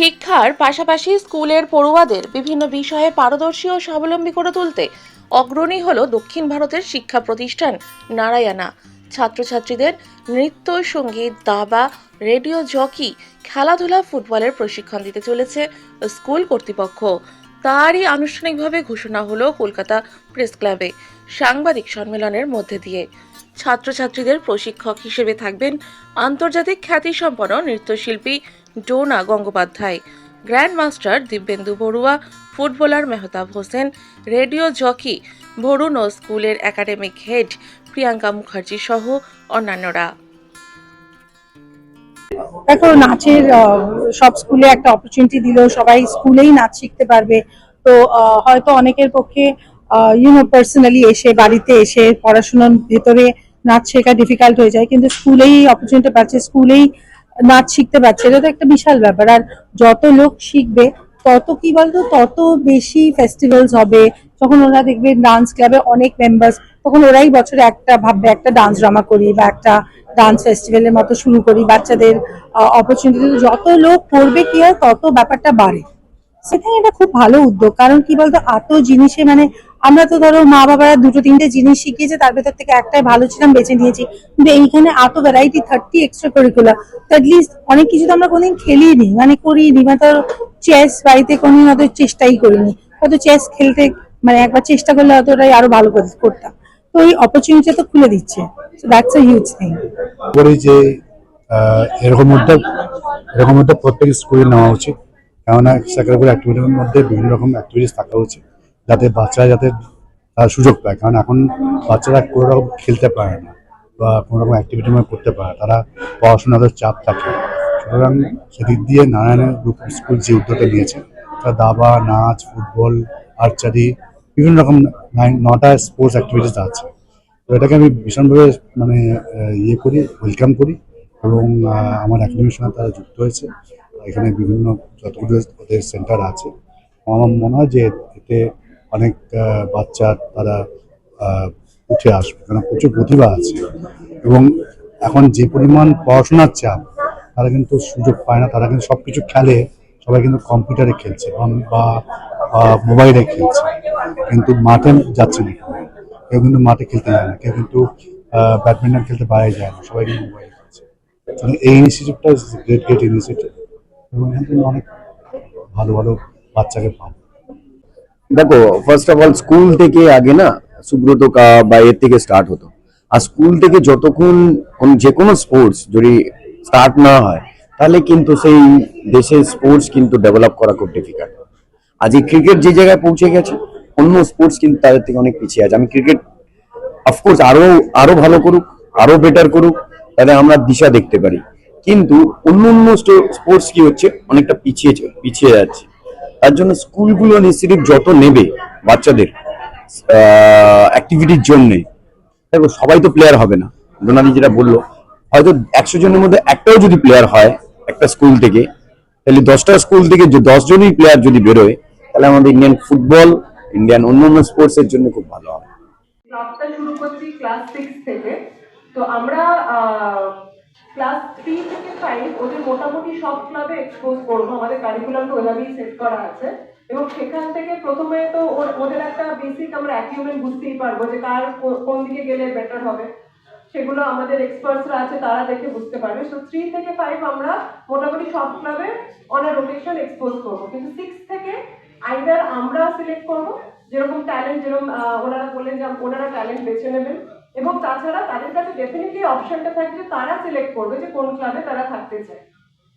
পড়ার পাশাপাশি স্কুলের পড়ুয়াদের বিভিন্ন বিষয়ে পারদর্শী ও স্বাবলম্বী করে তুলতে অগ্রণী হল দক্ষিণ ভারতের শিক্ষা প্রতিষ্ঠান নারায়ণা। ছাত্রছাত্রীদের নৃত্য, সংগীত, দাবা, রেডিও, জকি, খেলাধুলা, ফুটবলের প্রশিক্ষণ দিতে চলেছে স্কুল কর্তৃপক্ষ। তারই আনুষ্ঠানিকভাবে ঘোষণা হলো কলকাতা প্রেস ক্লাবে সাংবাদিক সম্মেলনের মধ্যে দিয়ে। ছাত্রছাত্রীদের প্রশিক্ষক হিসেবে থাকবেন আন্তর্জাতিক খ্যাতিসম্পন্ন নৃত্যশিল্পী Dona Gangopadhyay grand master Dibyendu Barua, footballer Mehtab Hossain, radio jockey, Barun ও স্কুলের একাডেমিক হেড প্রিয়াঙ্কা মুখার্জি সহ অন্যান্যরা। দেখো, নাচের সব স্কুলে একটা অপরচুনিটি দিল সবাই স্কুলেই নাচ শিখতে পারবে। তো হয়তো অনেকের পক্ষে ইউনো পার্সোনালি এসে, বাড়িতে এসে পড়াশোনার ভেতরে নাচ শেখা ডিফিকাল্ট হয়ে যায়, কিন্তু স্কুলেই অপরচুনিটি পাচ্ছে, স্কুলেই নাচ শিখতে পারছে, এটা তো একটা বিশাল ব্যাপার। আর যত লোক শিখবে, তত কি বলতো, তত বেশি ফেস্টিভ্যালস হবে। যখন ওরা দেখবে ডান্স ক্লাবে অনেক মেম্বার্স তখন ওরাই বছরে একটা ভাববে, একটা ডান্স ড্রামা করি বা একটা ডান্স ফেস্টিভ্যালের মতো শুরু করি বাচ্চাদের অপরচুনিটি যত লোক করবে কি হয়, তত ব্যাপারটা বাড়ে। সেখানে এটা খুব ভালো উদ্যোগ। কারণ কি বলতো, এত জিনিসে মানে আমরা তো ধরো মা বাবারা দুটো তিনটে জিনিস শিখিয়েছে, তার ভেতর থেকে একটাই ভালো ছিলাম, বেছে নিয়েছি। কিন্তু এইখানে এত variety thirty extra curricular at least অনেক কিছু তো আমরা কোনোদিন খেলিনি মানে করিনি মানে ধরো চেস বাড়িতে কোনোদিন হয়তো চেষ্টাই করিনি। হয়তো চেস খেলতে মানে একবার চেষ্টা করলে হয়তো ওটাই আরও ভালো করে করতাম। তো এই অপরচুনিটি তো খুলে দিচ্ছে। দ্যাটস এ হিউজ থিং যে এরকম এরকম উদ্যোগ প্রত্যেক স্কুলে নেওয়া উচিত। কেননা সেকারপুর অ্যাক্টিভিটির মধ্যে বিভিন্ন রকম অ্যাক্টিভিটিস থাকা উচিত, যাতে বাচ্চারা যাতে তার সুযোগ পায়। কারণ এখন বাচ্চারা কোনো রকম খেলতে পারে না বা কোনো রকম অ্যাক্টিভিটির মধ্যে করতে পারে তারা পড়াশোনার চাপ থাকে। সুতরাং সেদিক দিয়ে নারায়ণের গ্রুপ স্কুল যে উদ্যোগটা নিয়েছে, তারা দাবা, নাচ, ফুটবল আর্চারি বিভিন্ন রকম নটা স্পোর্টস অ্যাক্টিভিটিস আছে। তো এটাকে আমি ভীষণভাবে মানে ইয়ে করি ওয়েলকাম করি এবং আমার একাডেমির সঙ্গে তারা যুক্ত হয়েছে। এখানে বিভিন্ন যতগুলো ওদের সেন্টার আছে, আমার মনে হয় যে এতে অনেক বাচ্চা তারা উঠে আসবে কারণ প্রচুর প্রতিভা আছে। এবং এখন যে পরিমাণ পড়াশোনার চাপ, তারা কিন্তু সুযোগ পায় না, তারা কিন্তু সব কিছু খেলে, সবাই কিন্তু কম্পিউটারে খেলছে, বা- মোবাইলে খেলছে। কিন্তু মাঠে যাচ্ছে না কেউ। কিন্তু মাঠে খেলতে যায় না, কেউ কিন্তু ব্যাডমিন্টন খেলতে বাইরে যায় না, সবাই কিন্তু মোবাইলে খেলছে। এই ইনিশিয়েটিভটা গ্রেট গ্রেট ইনিশিয়েটিভ এবং এখান অনেক ভালো ভালো বাচ্চাকে পাবো দেখো ফার্স্ট অফ অল স্কুল থেকে আগে না সুব্রত কা বা এর থেকে স্টার্ট হতো। আর স্কুল থেকে যতক্ষণ যে কোনো স্পোর্টস যদি স্টার্ট না হয়, তাহলে কিন্তু সেই দেশের স্পোর্টস কিন্তু ডেভেলপ করা খুব ডিফিকাল্ট আজ এই ক্রিকেট যে জায়গায় পৌঁছে গেছে, অন্য স্পোর্টস কিন্তু তাদের থেকে অনেক পিছিয়ে আছে। আমি ক্রিকেট অফকোর্স আরও আরও ভালো করুক, আরও বেটার করুক, তাহলে আমরা দিশা দেখতে পারি। কিন্তু অন্য অন্য স্পোর্টস কি হচ্ছে? অনেকটা পিছিয়ে পিছিয়ে যাচ্ছে। তার জন্য স্কুলগুলো ইনিশিয়েটিভ যত নেবে বাচ্চাদের অ্যাক্টিভিটির জন্য। দেখো, সবাই তো প্লেয়ার হবে না। ডোনালি যেটা বলল, হয়তো একশো জনের মধ্যে একটাও যদি প্লেয়ার হয় একটা স্কুল থেকে, তাহলে দশটা স্কুল থেকে যে দশ জনই প্লেয়ার যদি বেরোয়, তাহলে আমাদের ইন্ডিয়ান ফুটবল ইন্ডিয়ান অন্যান্য স্পোর্টস এর জন্য খুব ভালো হবে। ক্লাস সিক্স থেকে। তো আমরা ক্লাস থ্রি থেকে ফাইভ ওদের মোটামুটি সব ক্লাবে এক্সপোজ করব। আমাদের কারিকুলামটা ওইভাবেই সেট করা আছে। এবং সেখান থেকে প্রথমে তো ওদের একটা বেসিক আমরা অ্যাকিউমেন্ট বুঝতেই পারব যে কার কোন দিকে গেলে বেটার হবে। সেগুলো আমাদের এক্সপার্টসরা আছে, তারা দেখে বুঝতে পারবে। সো থ্রি থেকে ফাইভ আমরা মোটামুটি সব ক্লাবে অন রোটেশন এক্সপোজ করব। কিন্তু সিক্স থেকে আইদার আমরা সিলেক্ট করব, যেরকম ট্যালেন্ট যেরকম ওনারা বললেন যে ওনারা ট্যালেন্ট বেছে নেবেন। এবং তাছাড়া তাদের কাছে ডেফিনেটলি অপশনটা থাকবে যে তারা সিলেক্ট করবে যে কোন ক্লাবে তারা থাকতে চায়।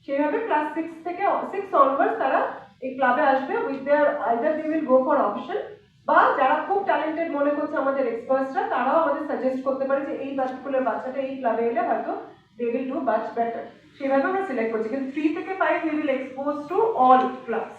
সেইভাবে ক্লাস সিক্স থেকে সিক্স অনওয়ার্ড তারা এই ক্লাবে আসবে with their either they will go for option বা যারা খুব ট্যালেন্টেড মনে করছে আমাদের এক্সপার্টসরা তারাও আমাদের সাজেস্ট করতে পারে যে এই পার্টিকুলার বাচ্চাটা এই ক্লাবে এলে হয়তো they will do much better সেভাবে আমরা সিলেক্ট করছি। কিন্তু থ্রি থেকে five we will expose to all clubs